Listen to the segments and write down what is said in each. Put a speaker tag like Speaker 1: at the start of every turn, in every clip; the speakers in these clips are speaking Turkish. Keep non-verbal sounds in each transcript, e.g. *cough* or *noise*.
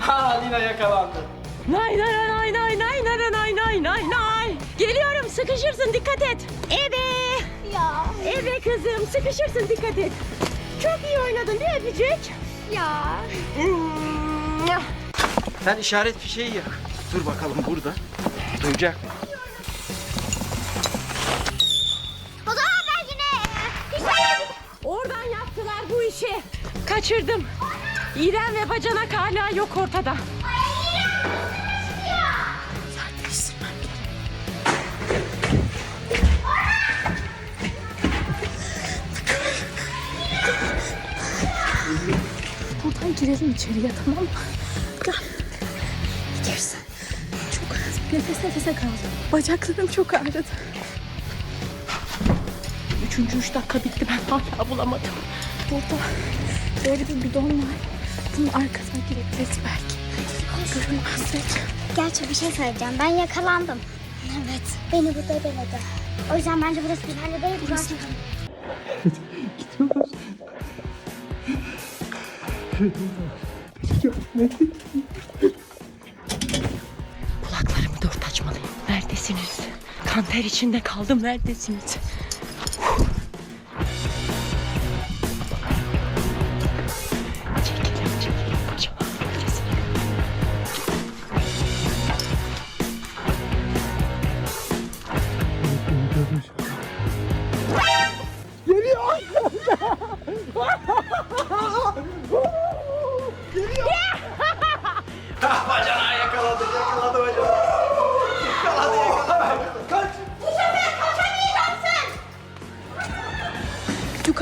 Speaker 1: Ha Lina yakalandı.
Speaker 2: Nay nay nay nay nay nay nay nay nay nay. Geliyorum sıkışırsın dikkat et. Ebe.
Speaker 3: Ya.
Speaker 2: Ebe kızım sıkışırsın dikkat et. Çok iyi oynadın değil mi Öpücük?
Speaker 3: Ya.
Speaker 1: Sen işaret fişeği yak. Dur bakalım burada. Duyacak mı?
Speaker 3: O zaman ben yine.
Speaker 2: Oradan yaptılar bu işi. Kaçırdım. İrem ve bacanak hala yok ortada.
Speaker 4: Buradan girelim içeriye tamam mı? Gel. Girsin. Çok nefes nefese kaldım. Bacaklarım çok ağrıdı.
Speaker 2: Üçüncü üç dakika bitti ben hala bulamadım.
Speaker 4: Burada böyle bir bidon var. Bunun arkasına girebiliriz belki. Görünmezsek.
Speaker 3: Gerçi bir şey söyleyeceğim. Ben yakalandım. Evet. Beni burada beledi. O yüzden bence burası güvenli değil. Burası.
Speaker 2: Kulaklarımı dört açmalıyım. Neredesiniz? Kanter içinde kaldım. Neredesiniz?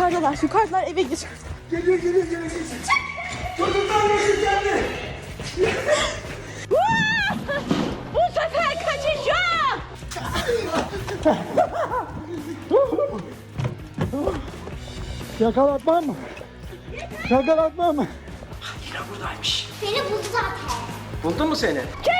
Speaker 4: Yukarıdalar, yukarıdalar eve gir.
Speaker 1: Geliyor geliyor geliyor. Çocuklar nasıl geldi?
Speaker 2: Bu sefer kaçacağım.
Speaker 5: Yakalatmam mı? Yakalatmam mı?
Speaker 1: Lina buradaymış.
Speaker 3: Beni buldu zaten.
Speaker 1: Buldu mu seni?
Speaker 2: Çekilin!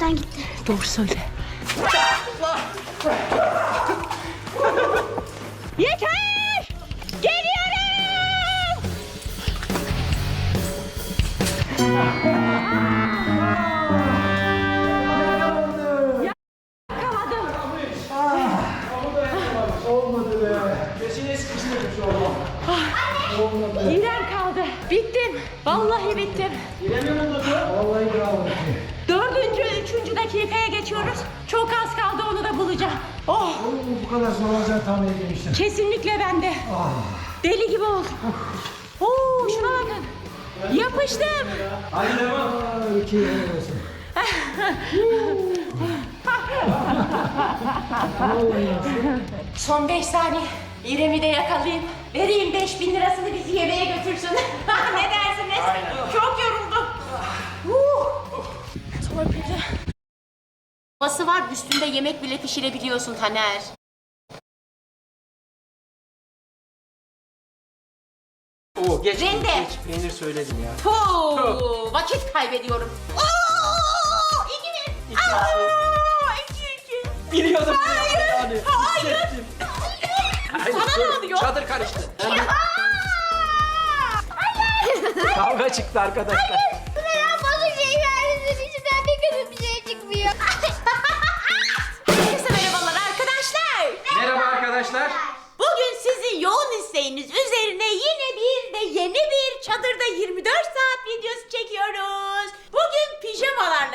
Speaker 3: Şuradan gitti.
Speaker 2: Doğru söyle. Yeter! Geliyorum! Geçiyoruz. Çok az kaldı onu da bulacağım. Oh!
Speaker 5: Bu kadar zor olacağını tahmin etmemiştim.
Speaker 2: Kesinlikle bende. Deli gibi oldum. Oo, şuna bakın. Yapıştım.
Speaker 1: Hadi devam.
Speaker 5: İki yere olsun. *laughs*
Speaker 2: Son beş saniye. İrem'i de yakalayayım. Vereyim beş bin lirasını bizi yemeğe götürsün. *laughs* ne dersiniz? Çok yoruldum.
Speaker 4: Torpili.
Speaker 2: Bası var üstünde yemek bile pişirebiliyorsun Taner.
Speaker 1: Oo geç.
Speaker 2: Rende.
Speaker 1: Geç. Peynir söyledim ya.
Speaker 2: Huu, vakit kaybediyorum. Oo, iki bir.
Speaker 1: İki
Speaker 2: Aa, iki iki.
Speaker 1: Biliyordum.
Speaker 2: Hayır,
Speaker 1: Yani,
Speaker 2: hayır.
Speaker 1: hissettim.
Speaker 2: Sana ne oluyor?
Speaker 1: Çadır karıştı. Kavga çıktı arkadaşlar.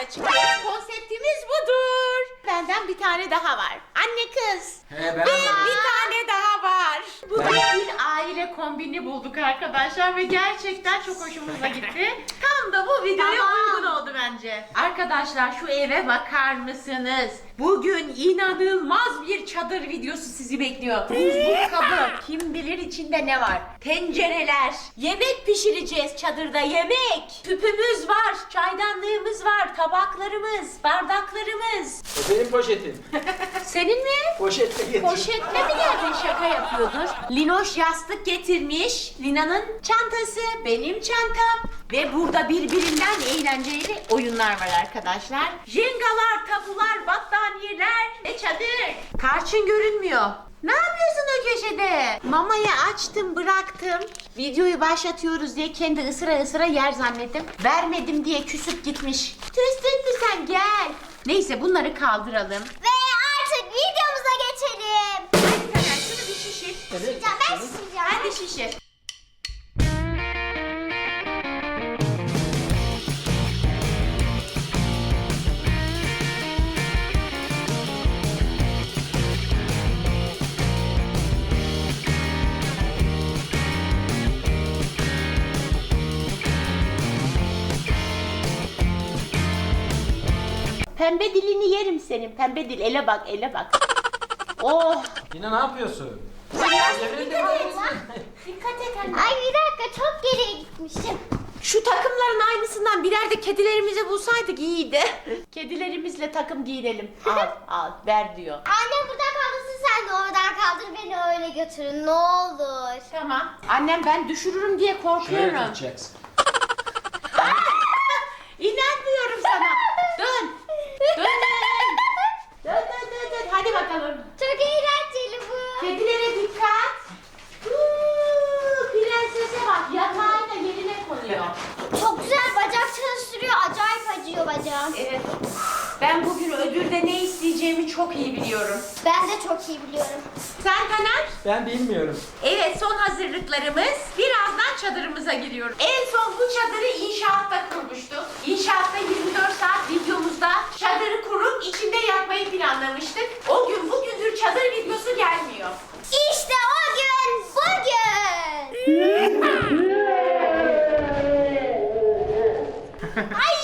Speaker 2: Çıkıyoruz. Konseptimiz budur. Benden bir tane daha var. Anne kız.
Speaker 1: He, ben
Speaker 2: Ve bir tane daha var. Bugün bir aile kombini bulduk arkadaşlar ve gerçekten çok hoşumuza gitti. *laughs* Tam da bu videoya uygun oldu bence. Arkadaşlar şu eve bakar mısınız? Bugün inanılmaz bir çadır videosu sizi bekliyor. Buzluk kabı, kim bilir içinde ne var. Tencereler, yemek pişireceğiz çadırda yemek. Tüpümüz var, çaydanlığımız var, tabaklarımız, bardaklarımız.
Speaker 1: O benim poşetim. *laughs*
Speaker 2: Senin mi?
Speaker 1: Poşetle getir.
Speaker 2: Poşetle mi geldin şaka yapıyordur. Linoş yastık getirmiş. Lina'nın çantası, benim çantam. Ve burada birbirinden eğlenceli oyunlar var arkadaşlar. Jengalar, tabular, battaniyeler ve çadır. Karşın görünmüyor. Ne yapıyorsun o köşede? Mamayı açtım bıraktım. Videoyu başlatıyoruz diye kendi ısıra ısıra yer zannettim. Vermedim diye küsüp gitmiş. Tüstün mü sen gel. Neyse bunları kaldıralım.
Speaker 3: Ve artık videomuza geçelim.
Speaker 2: Hadi Taner şunu bir şişir.
Speaker 3: Ben şişireceğim.
Speaker 2: Hadi şişir. Pembe dilini yerim senin. Pembe dil. Ele bak, ele bak. Oh.
Speaker 1: Yine ne yapıyorsun?
Speaker 2: Dikkat et anne.
Speaker 3: Ay bir dakika çok geriye gitmişim.
Speaker 2: Şu takımların aynısından birer de kedilerimize bulsaydık iyiydi. Kedilerimizle takım giyinelim. Al, *laughs* al, ver diyor.
Speaker 3: Annem burada kaldırsın sen de oradan kaldır beni öyle götürün ne olur.
Speaker 2: Tamam. Annem ben düşürürüm diye
Speaker 1: Şöyle
Speaker 2: korkuyorum.
Speaker 1: tutacaksın. *laughs*
Speaker 2: İnanmıyorum sana. Dön. Dön dön dön dön. Hadi bakalım.
Speaker 3: Çok eğlenceli bu.
Speaker 2: Kedilere dikkat. Uuu, prensese bak yatağıyla yerine konuyor.
Speaker 3: Çok güzel bacak çalıştırıyor. Acayip acıyor bacağım.
Speaker 2: Evet. Ben bugün ödülde ne isteyeceğimi çok iyi biliyorum.
Speaker 3: Ben de çok iyi biliyorum.
Speaker 2: Sen Taner?
Speaker 1: Ben bilmiyorum.
Speaker 2: Evet son hazırlıklarımız. Birazdan çadırımıza giriyoruz. En son bu çadırı inşaatta kurmuştuk. İnşaatta 24 saat videomuzda çadırı kurup içinde yatmayı planlamıştık. O gün bugündür çadır videosu gelmiyor.
Speaker 3: İşte o gün bugün.
Speaker 2: Ay!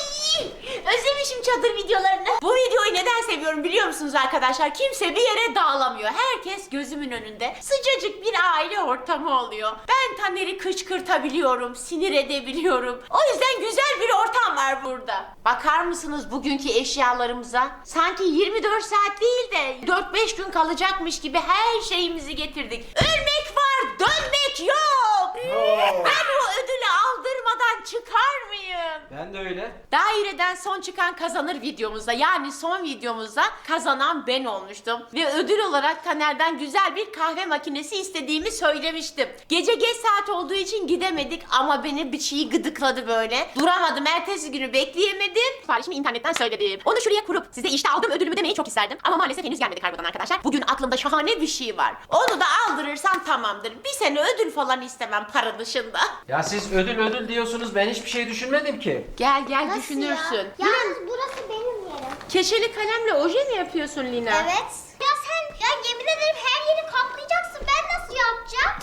Speaker 2: Özlemişim çadır videolarını. Bu videoyu neden seviyorum biliyor musunuz arkadaşlar? Kimse bir yere dağılamıyor. Herkes gözümün önünde. Sıcacık bir aile ortamı oluyor. Ben Taner'i kışkırtabiliyorum, sinir edebiliyorum. O yüzden güzel bir ortam var burada. Bakar mısınız bugünkü eşyalarımıza? Sanki 24 saat değil de 4-5 gün kalacakmış gibi her şeyimizi getirdik. Ölmek var, dönmek yok. Ben o ödülü aldırmadan çıkar mıyım?
Speaker 1: Ben de öyle.
Speaker 2: Daireden son çıkan kazanır videomuzda yani son videomuzda kazanan ben olmuştum. Ve ödül olarak Taner'den güzel bir kahve makinesi istediğimi söylemiştim. Gece geç saat olduğu için gidemedik ama beni bir şey gıdıkladı böyle. Duramadım ertesi günü bekleyemedim. Siparişimi internetten söyledim. Onu şuraya kurup size işte aldım ödülümü demeyi çok isterdim. Ama maalesef henüz gelmedi kargodan arkadaşlar. Bugün aklımda şahane bir şey var. Onu da aldırırsam tamamdır. Bir sene ödül falan istemem para dışında.
Speaker 1: Ya siz ödül ödül diyorsunuz ben hiçbir şey düşünmedim ki.
Speaker 2: Gel gel
Speaker 3: Nasıl
Speaker 2: düşünürsün.
Speaker 3: ya? Yalnız burası benim yerim.
Speaker 2: Keçeli kalemle oje mi yapıyorsun Lina?
Speaker 3: Evet. Ya sen ya yemin ederim her yeri kaplayacaksın. Ben nasıl yapacağım?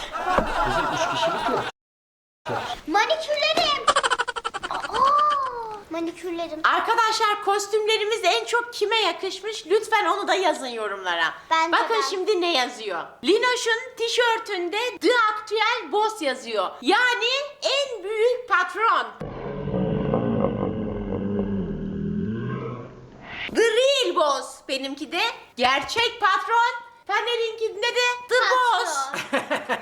Speaker 1: Bizim üç kişilik yok.
Speaker 3: Manikürlerim. Aa, manikürlerim.
Speaker 2: Arkadaşlar kostümlerimiz en çok kime yakışmış? Lütfen onu da yazın yorumlara.
Speaker 3: Bence
Speaker 2: Bakın
Speaker 3: ben.
Speaker 2: şimdi ne yazıyor? Linoş'un tişörtünde The Actual Boss yazıyor. Yani en büyük patron. The Real Boss benimki de gerçek patron. Taner'inkinde de The Boss.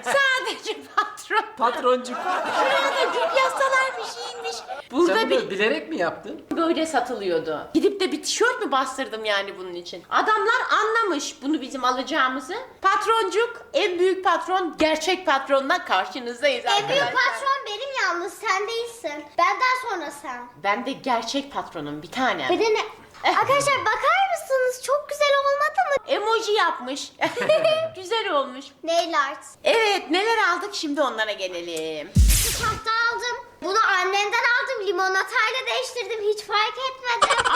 Speaker 2: *laughs* Sadece patron.
Speaker 1: Patroncuk.
Speaker 2: Şuraya da cuk yazsalar şeymiş. Burada
Speaker 1: Sen
Speaker 2: bir
Speaker 1: bunu bilerek mi yaptın?
Speaker 2: böyle satılıyordu. Gidip de bir tişört mü bastırdım yani bunun için? Adamlar anlamış bunu bizim alacağımızı. Patroncuk, en büyük patron, gerçek patronla karşınızdayız
Speaker 3: En
Speaker 2: arkadaşlar.
Speaker 3: büyük patron benim yalnız sen değilsin. Benden sonra sen.
Speaker 2: Ben de gerçek patronum bir tane.
Speaker 3: Bir de ne? *laughs* Arkadaşlar bakar mısınız? Çok güzel olmadı mı?
Speaker 2: Emoji yapmış. *laughs* Güzel olmuş.
Speaker 3: Nail art.
Speaker 2: Evet neler aldık şimdi onlara gelelim.
Speaker 3: Şu tahta aldım. Bunu annemden aldım. Limonatayla değiştirdim. Hiç fark etmedim. *laughs*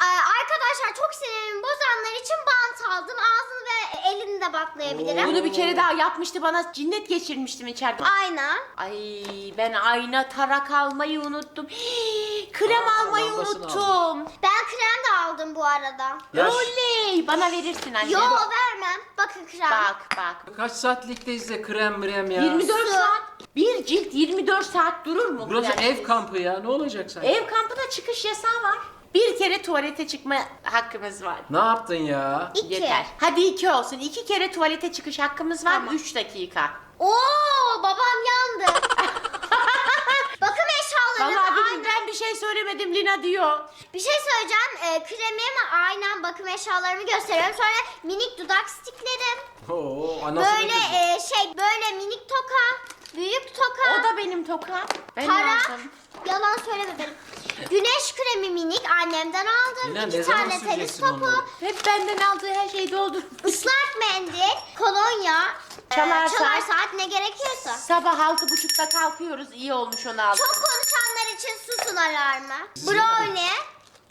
Speaker 2: Aa!
Speaker 3: Arkadaşlar çok sinirimi bozanlar için bant aldım. Ağzını ve elini de baklayabilirim.
Speaker 2: Bunu bir kere daha yapmıştı bana cinnet geçirmiştim içeride.
Speaker 3: Ayna.
Speaker 2: Ay ben ayna tarak almayı unuttum. Hii, krem
Speaker 1: Aa,
Speaker 2: almayı
Speaker 1: lambasını
Speaker 2: unuttum.
Speaker 3: Ben krem de aldım bu arada.
Speaker 1: Ya ş-
Speaker 2: Oley! Bana verirsin anne.
Speaker 3: Yo vermem. Bakın krem.
Speaker 2: Bak bak.
Speaker 1: Kaç saatlikteyiz de krem mrem ya.
Speaker 2: 24 saat. Bir cilt 24 saat durur mu?
Speaker 1: Burası
Speaker 2: kremsiz?
Speaker 1: ev kampı ya. Ne olacak sanki?
Speaker 2: Ev kampına çıkış yasağı var. Bir kere tuvalete çıkma hakkımız var.
Speaker 1: Ne yaptın ya?
Speaker 3: İki.
Speaker 2: Yeter. Hadi iki olsun. İki kere tuvalete çıkış hakkımız var.
Speaker 3: Tamam.
Speaker 2: Üç dakika.
Speaker 3: Oo babam yandı. *laughs* Bakım eşyalarım
Speaker 2: Vallahi
Speaker 3: aynen.
Speaker 2: bilmiyorum, ben bir şey söylemedim Lina diyor.
Speaker 3: Bir şey söyleyeceğim. Ee, kremim aynen bakım eşyalarımı gösteriyorum. Sonra minik dudak stiklerim.
Speaker 1: Oo, anasını
Speaker 3: Böyle e, şey böyle minik toka. Büyük toka.
Speaker 2: O da benim toka. Ben
Speaker 3: Para.
Speaker 2: aldım.
Speaker 3: Yalan söyleme benim. Güneş kremi minik annemden aldım.
Speaker 1: Lina,
Speaker 3: İki
Speaker 1: zaman
Speaker 3: tane tenis
Speaker 1: süreceksin
Speaker 3: topu.
Speaker 2: Hep benden aldığı her şeyi doldur.
Speaker 3: Islak mendil, kolonya, e,
Speaker 2: Çalar
Speaker 3: çalar
Speaker 2: saat.
Speaker 3: saat ne gerekiyorsa.
Speaker 2: Sabah altı buçukta kalkıyoruz. İyi olmuş onu aldım.
Speaker 3: Çok konuşanlar için susun alarmı. Brownie.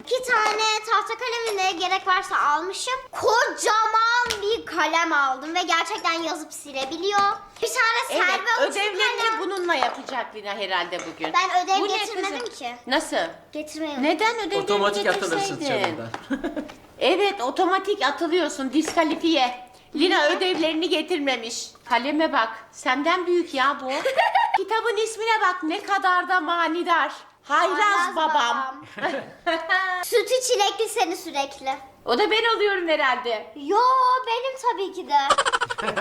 Speaker 3: iki tane tahta kalemine gerek varsa almışım. Kocaman bir kalem aldım ve gerçekten yazıp silebiliyor. Bir tane
Speaker 2: Evet,
Speaker 3: serve uçlu
Speaker 2: ödevlerini
Speaker 3: kalem.
Speaker 2: bununla yapacak Lina herhalde bugün.
Speaker 3: Ben ödev
Speaker 2: Bu ne
Speaker 3: getirmedim
Speaker 2: kızım?
Speaker 3: ki.
Speaker 2: Nasıl?
Speaker 3: Getirmeyi
Speaker 2: Neden ödevlerini
Speaker 1: Otomatik atılırsın
Speaker 2: getirseydin? Evet, otomatik atılıyorsun, diskalifiye. Lina ödevlerini getirmemiş. Kaleme bak, senden büyük ya bu. *laughs* Kitabın ismine bak, ne kadar da manidar. Hayraz,
Speaker 3: Hayraz
Speaker 2: babam. *laughs*
Speaker 3: Sütü çilekli seni sürekli.
Speaker 2: o da ben oluyorum herhalde.
Speaker 3: Yo benim tabii ki de. *laughs*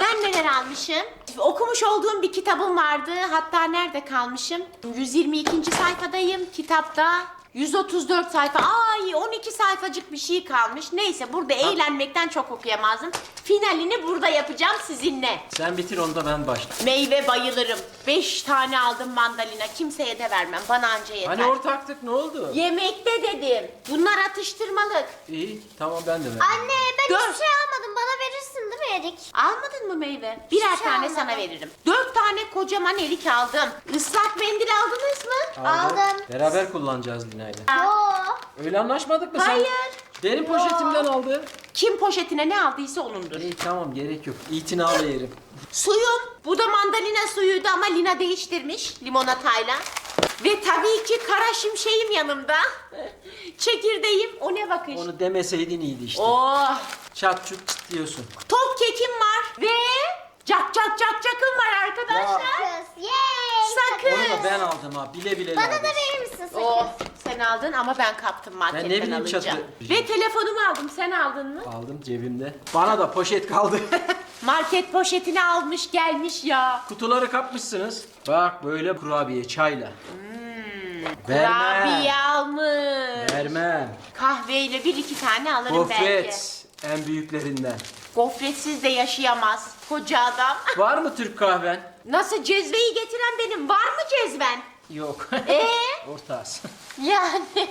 Speaker 2: Ben neler almışım? Okumuş olduğum bir kitabım vardı. Hatta nerede kalmışım? 122. sayfadayım. Kitapta 134 sayfa. Ay 12 sayfacık bir şey kalmış. Neyse burada eğlenmekten çok okuyamazdım. Finalini burada yapacağım sizinle.
Speaker 1: Sen bitir onu da ben başlayayım.
Speaker 2: Meyve bayılırım. 5 tane aldım mandalina. Kimseye de vermem. Bana anca yeter.
Speaker 1: Hani ortaktık ne oldu?
Speaker 2: Yemekte dedim. Bunlar atıştırmalık.
Speaker 1: İyi tamam ben de ver.
Speaker 3: Anne ben
Speaker 2: Gör.
Speaker 3: hiçbir şey almadım. Bana verirsin değil mi Erik?
Speaker 2: Almadın mı meyve? Birer
Speaker 3: şey
Speaker 2: tane
Speaker 3: almadım.
Speaker 2: sana veririm. Dört tane kocaman erik aldım. Islak mendil aldınız mı?
Speaker 3: Aldım.
Speaker 1: Beraber kullanacağız
Speaker 3: Yo.
Speaker 1: Öyle anlaşmadık mı sen?
Speaker 2: Hayır.
Speaker 1: Benim poşetimden aldı.
Speaker 2: Kim poşetine ne aldıysa onundur.
Speaker 1: İyi tamam gerek yok. İtinalı yerim.
Speaker 2: Suyum. Bu da mandalina suyuydu ama Lina değiştirmiş limonatayla. Ve tabii ki kara şimşeğim yanımda. *laughs* Çekirdeğim. O ne bakış?
Speaker 1: Onu demeseydin iyiydi işte.
Speaker 2: Oh.
Speaker 1: Çat çut çıt diyorsun.
Speaker 2: Top kekim var. Ve cak cak cak cakım var arkadaşlar.
Speaker 3: Yay.
Speaker 2: Sakın.
Speaker 1: Onu da ben aldım ha. Bile bile
Speaker 3: Bana da verir misin sakın?
Speaker 2: Oh sen aldın ama ben kaptım marketten
Speaker 1: Ben ne bileyim
Speaker 2: alınca.
Speaker 1: çatı-
Speaker 2: Ve telefonumu aldım sen aldın mı?
Speaker 1: Aldım cebimde. Bana da poşet kaldı. *laughs*
Speaker 2: Market poşetini almış gelmiş ya.
Speaker 1: Kutuları kapmışsınız. Bak böyle kurabiye çayla.
Speaker 2: Kurabiye almış.
Speaker 1: Vermem.
Speaker 2: Kahveyle bir iki tane alırım belki.
Speaker 1: Gofret. En büyüklerinden.
Speaker 2: Gofretsiz de yaşayamaz koca adam. *laughs*
Speaker 1: Var mı Türk kahven?
Speaker 2: Nasıl cezveyi getiren benim? Var mı cezven?
Speaker 1: Yok.
Speaker 2: Ee? *laughs*
Speaker 1: Ortağız.
Speaker 2: Yani. *laughs*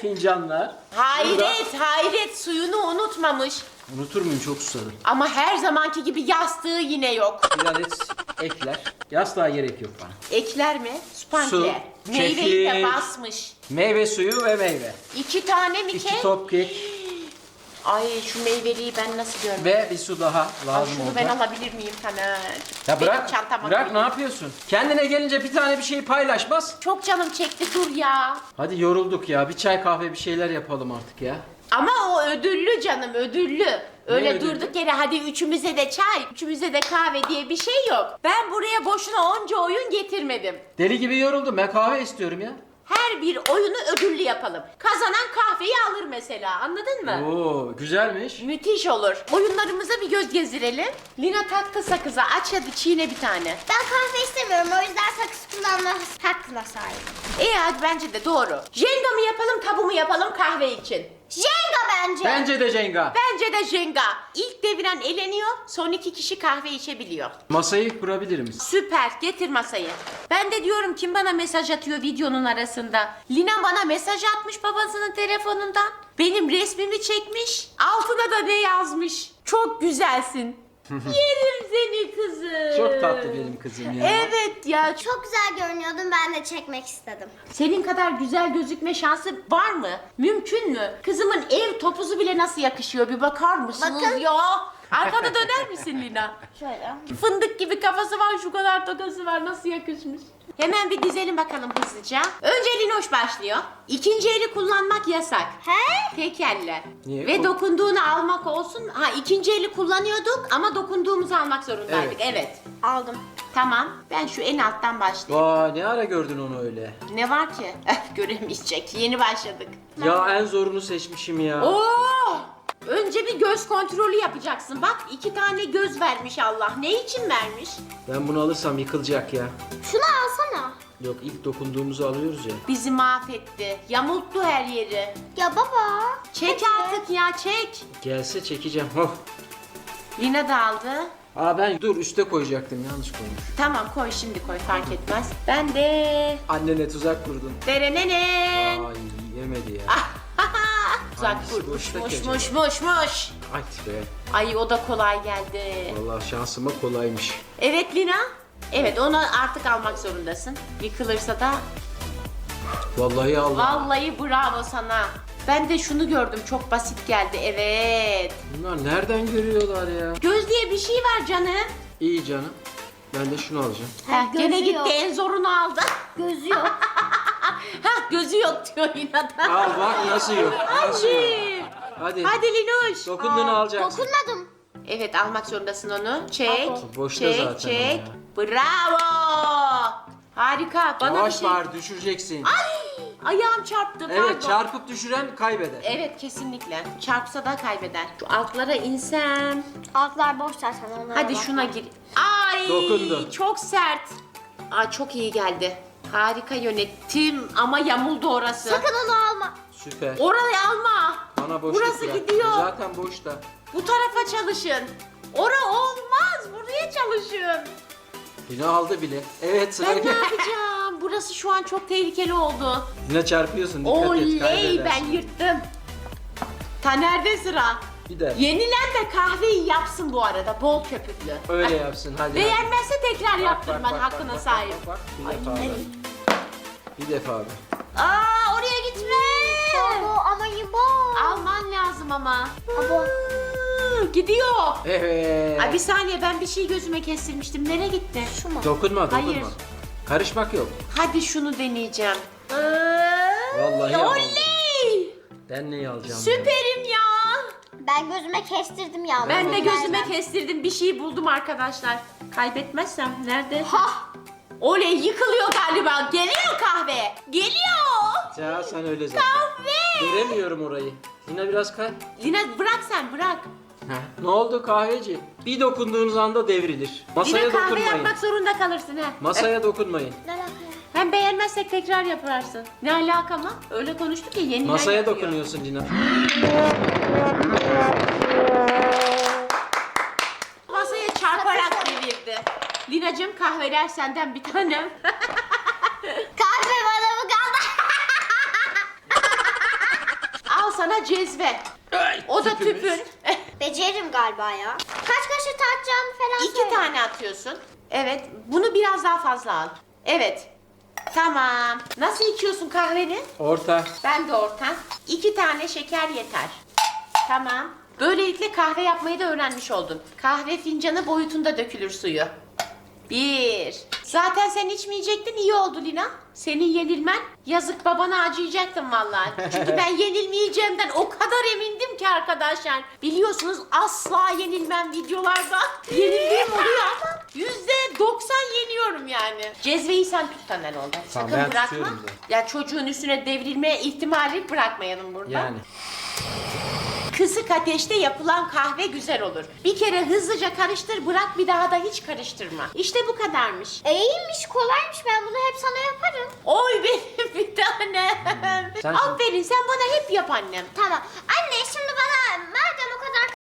Speaker 1: Fincanlar.
Speaker 2: hayret hayret suyunu unutmamış.
Speaker 1: Unutur muyum çok susadım.
Speaker 2: Ama her zamanki gibi yastığı yine yok.
Speaker 1: Bir adet ekler. Yastığa gerek yok bana.
Speaker 2: Ekler mi?
Speaker 1: Su,
Speaker 2: Meyveyi de
Speaker 1: kefir.
Speaker 2: basmış.
Speaker 1: Meyve suyu ve meyve.
Speaker 2: İki tane mi
Speaker 1: İki
Speaker 2: kek?
Speaker 1: top kek
Speaker 2: Ay şu meyveliği ben nasıl görmedim?
Speaker 1: ve bir su daha
Speaker 2: Ay,
Speaker 1: lazım
Speaker 2: şunu ben
Speaker 1: olacak.
Speaker 2: alabilir miyim Taner?
Speaker 1: Ya
Speaker 2: Benim
Speaker 1: bırak,
Speaker 2: çantama
Speaker 1: bırak ne yapıyorsun? Kendine gelince bir tane bir şey paylaşmaz.
Speaker 2: Çok canım çekti dur ya.
Speaker 1: Hadi yorulduk ya. Bir çay kahve bir şeyler yapalım artık ya.
Speaker 2: Ama o ödüllü canım ödüllü. Öyle
Speaker 1: ödüllü?
Speaker 2: durduk yere hadi üçümüze de çay, üçümüze de kahve diye bir şey yok. Ben buraya boşuna onca oyun getirmedim.
Speaker 1: Deli gibi yoruldum. Ben kahve istiyorum ya.
Speaker 2: Her bir oyunu ödüllü yapalım. Kazanan kahveyi alır mesela anladın mı?
Speaker 1: Oo güzelmiş.
Speaker 2: Müthiş olur. Oyunlarımıza bir göz gezdirelim. Lina taktı sakıza. Aç hadi çiğne bir tane.
Speaker 3: Ben kahve istemiyorum. O yüzden sakız kullanma hakkına sahibim.
Speaker 2: İyi hadi bence de doğru. Jenga mı yapalım tabu mu yapalım kahve için?
Speaker 3: Jenga bence.
Speaker 1: Bence de Cenga.
Speaker 2: Bence de Jenga. İlk deviren eleniyor, son iki kişi kahve içebiliyor.
Speaker 1: Masayı kurabilir misin?
Speaker 2: Süper, getir masayı. Ben de diyorum kim bana mesaj atıyor videonun arasında. Lina bana mesaj atmış babasının telefonundan. Benim resmimi çekmiş. Altına da ne yazmış? Çok güzelsin. *laughs* Yerim seni kızım.
Speaker 1: Çok tatlı benim kızım ya.
Speaker 2: Evet ya. Çok...
Speaker 3: Güzel görünüyordun. Ben de çekmek istedim.
Speaker 2: Senin kadar güzel gözükme şansı var mı? Mümkün mü? Kızımın ev topuzu bile nasıl yakışıyor bir bakar mısınız
Speaker 3: Bakın.
Speaker 2: ya? Arkada döner misin Lina?
Speaker 3: Şöyle.
Speaker 2: Fındık gibi kafası var, şu kadar tokası var. Nasıl yakışmış? Hemen bir dizelim bakalım hızlıca. Önce Linoş başlıyor. İkinci eli kullanmak yasak.
Speaker 3: He?
Speaker 2: Tek elle.
Speaker 1: Niye?
Speaker 2: Ve dokunduğunu almak olsun. Ha ikinci eli kullanıyorduk ama dokunduğumuzu almak zorundaydık.
Speaker 1: Evet.
Speaker 2: Evet.
Speaker 3: Aldım.
Speaker 2: Tamam. Ben şu en alttan başlayayım.
Speaker 1: Vay ne ara gördün onu öyle?
Speaker 2: Ne var ki? *laughs* Göremeyecek. Yeni başladık.
Speaker 1: Ya en zorunu seçmişim ya.
Speaker 2: Oo! Önce bir göz kontrolü yapacaksın. Bak iki tane göz vermiş Allah. Ne için vermiş?
Speaker 1: Ben bunu alırsam yıkılacak ya.
Speaker 3: Şunu alsana.
Speaker 1: Yok ilk dokunduğumuzu alıyoruz ya.
Speaker 2: Bizi mahvetti. Yamulttu her yeri.
Speaker 3: Ya baba.
Speaker 2: Çek artık ya çek.
Speaker 1: Gelse çekeceğim. Oh.
Speaker 2: Lina da aldı.
Speaker 1: Aa ben dur üste koyacaktım yanlış koymuş.
Speaker 2: Tamam koy şimdi koy fark etmez. Ben de
Speaker 1: Annene tuzak kurdun.
Speaker 2: derenenen.
Speaker 1: Ay yemedi ya.
Speaker 2: Uzak
Speaker 1: boşta
Speaker 2: muş
Speaker 1: acaba?
Speaker 2: muş muş muş.
Speaker 1: Ay be.
Speaker 2: Ay o da kolay geldi.
Speaker 1: Vallahi şansıma kolaymış.
Speaker 2: Evet Lina. Evet onu artık almak zorundasın. Yıkılırsa da
Speaker 1: Vallahi aldım.
Speaker 2: vallahi bravo sana. Ben de şunu gördüm çok basit geldi evet.
Speaker 1: Bunlar nereden görüyorlar ya?
Speaker 2: Göz diye bir şey var canım.
Speaker 1: İyi canım. Ben de şunu alacağım.
Speaker 2: Heh, gene
Speaker 3: gözü
Speaker 2: gitti
Speaker 3: yok.
Speaker 2: en zorunu aldı.
Speaker 3: Gözü yok. *laughs*
Speaker 2: Hah gözü yok diyor Lina da.
Speaker 1: Al bak nasıl yok. Nasıl yok.
Speaker 2: Hadi.
Speaker 1: Hadi.
Speaker 2: Hadi Linoş.
Speaker 1: Dokunduğunu alacaksın.
Speaker 3: Dokunmadım.
Speaker 2: Evet almak zorundasın onu. Çek.
Speaker 1: Boşta
Speaker 2: çek,
Speaker 1: zaten
Speaker 2: çek.
Speaker 1: o
Speaker 2: Bravo. Harika. Bana
Speaker 1: Yavaş
Speaker 2: şey...
Speaker 1: var düşüreceksin.
Speaker 2: Ay, ayağım çarptı.
Speaker 1: Evet
Speaker 2: pardon.
Speaker 1: çarpıp düşüren kaybeder.
Speaker 2: Evet kesinlikle. Çarpsa da kaybeder. Şu altlara insem.
Speaker 3: Altlar boş zaten onlara
Speaker 2: Hadi
Speaker 3: bak.
Speaker 2: şuna gir. Ay
Speaker 1: Dokundu.
Speaker 2: çok sert. Aa, çok iyi geldi. Harika yönettim ama yamuldu orası.
Speaker 3: Sakın onu alma.
Speaker 1: Süper.
Speaker 2: Orayı alma.
Speaker 1: Bana boşluk
Speaker 2: Burası
Speaker 1: bırak.
Speaker 2: gidiyor.
Speaker 1: Zaten boşta.
Speaker 2: Bu tarafa çalışın. Ora olmaz. Buraya çalışın.
Speaker 1: Yine aldı bile. Evet sıra
Speaker 2: Ben ne yapacağım? Burası şu an çok tehlikeli oldu.
Speaker 1: Yine çarpıyorsun dikkat et
Speaker 2: Oley
Speaker 1: kaybedersin.
Speaker 2: ben yırttım. Taner'de sıra.
Speaker 1: Bir de
Speaker 2: Yenilen de kahveyi yapsın bu arada bol köpüklü.
Speaker 1: öyle yapsın hadi.
Speaker 2: Beğenmezse tekrar
Speaker 1: Bak,
Speaker 2: yaptırman
Speaker 1: bak, bak,
Speaker 2: hakkına
Speaker 1: bak,
Speaker 2: sahip.
Speaker 1: Bak, bak, Bir
Speaker 2: Ay,
Speaker 1: abi. Bir defa abi.
Speaker 2: Aa oraya gitme.
Speaker 3: Baba ama yibo.
Speaker 2: Alman lazım ama.
Speaker 3: Abo.
Speaker 2: Gidiyor.
Speaker 1: Evet.
Speaker 2: Ay bir saniye ben bir şey gözüme kestirmiştim. Nereye gitti?
Speaker 3: Şu mu?
Speaker 1: Dokunma dokunma.
Speaker 2: Hayır.
Speaker 1: Karışmak yok.
Speaker 2: Hadi şunu deneyeceğim.
Speaker 1: Vallahi aldım.
Speaker 2: Oley!
Speaker 1: Ben neyi alacağım?
Speaker 2: Süperim ya.
Speaker 3: Ben gözüme kestirdim yalnız.
Speaker 2: Ben de gözüme kestirdim. Bir şey buldum arkadaşlar. Kaybetmezsem nerede?
Speaker 3: Hah.
Speaker 2: Oley yıkılıyor galiba. Geliyor kahve. Geliyor.
Speaker 1: Ya sen öyle zaten.
Speaker 2: Kahve.
Speaker 1: Göremiyorum orayı. Yine biraz kay.
Speaker 2: Lina bırak sen bırak.
Speaker 1: Heh. Ne oldu kahveci? Bir dokunduğunuz anda devrilir. Masaya
Speaker 2: Lina kahve
Speaker 1: dokunmayın.
Speaker 2: yapmak zorunda kalırsın ha.
Speaker 1: Masaya dokunmayın.
Speaker 3: Ne alaka ya?
Speaker 2: Hem beğenmezsek tekrar yaparsın. Ne alaka mı? Öyle konuştuk ya yenilen
Speaker 1: Masaya
Speaker 2: yapıyor.
Speaker 1: dokunuyorsun Lina. *laughs*
Speaker 2: Linacığım kahveler senden bir tanem. *laughs*
Speaker 3: Kahve bana mı kaldı? *laughs*
Speaker 2: Al sana cezve. O da
Speaker 1: tüpümüz.
Speaker 2: tüpün. *laughs*
Speaker 3: Beceririm galiba ya. Kaç kaşık tartacağımı falan
Speaker 2: İki
Speaker 3: söyle.
Speaker 2: tane atıyorsun. Evet. Bunu biraz daha fazla al. Evet. Tamam. Nasıl içiyorsun kahveni?
Speaker 1: Orta.
Speaker 2: Ben de orta. İki tane şeker yeter. Tamam. Böylelikle kahve yapmayı da öğrenmiş oldun. Kahve fincanı boyutunda dökülür suyu. Bir. Zaten sen içmeyecektin iyi oldu Lina. Senin yenilmen yazık babana acıyacaktım vallahi. Çünkü ben *laughs* yenilmeyeceğimden o kadar emindim ki arkadaşlar. Biliyorsunuz asla yenilmem videolarda. *laughs* Yenildiğim oluyor ama yüzde doksan yeniyorum yani. Cezveyi sen tut Taner oldu.
Speaker 1: Tamam,
Speaker 2: Sakın
Speaker 1: ben
Speaker 2: bırakma.
Speaker 1: tutuyorum zaten.
Speaker 2: Ya çocuğun üstüne devrilme ihtimali bırakmayalım burada.
Speaker 1: Yani.
Speaker 2: Kısık ateşte yapılan kahve güzel olur. Bir kere hızlıca karıştır bırak bir daha da hiç karıştırma. İşte bu kadarmış.
Speaker 3: E, İyiymiş, kolaymış. Ben bunu hep sana yaparım.
Speaker 2: Oy benim bir tanem.
Speaker 1: Sen-
Speaker 2: Aferin sen bana hep yap annem.
Speaker 3: Tamam. Anne şimdi bana madem o kadar